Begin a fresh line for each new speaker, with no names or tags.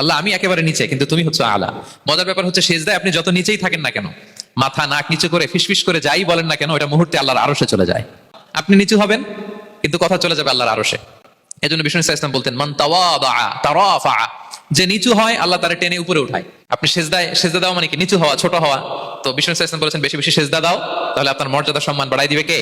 আল্লাহ, আমি একেবারে নিচে, কিন্তু তুমি হচ্ছে আলা। মজার ব্যাপার হচ্ছে, সেজদায় আপনি যত নিচেই থাকেন না কেন, মাথা, নাক নিচু করে, ফিসফিস করে যাই বলেন না কেন ওটা মুহূর্তে আল্লাহর আরশে চলে যায়। আপনি নিচু হবেন, কিন্তু কথা চলে যাবে আল্লাহর আরশে। এই জন্য বিষ্ণু ইসলাম বলতেন, মান তারাফা যে নিচু হয়, আল্লাহ তারা টেনে উপরে উঠায়। আপনি সেজদায়, সেজদা দাও মানে কি? নিচু হওয়া, ছোট হওয়া। তো বিষ্ণু ইসলাম বলেছেন, বেশি বেশি সেজদা দাও, তাহলে আপনার মর্যাদা সম্মান বাড়াই দিবে কে?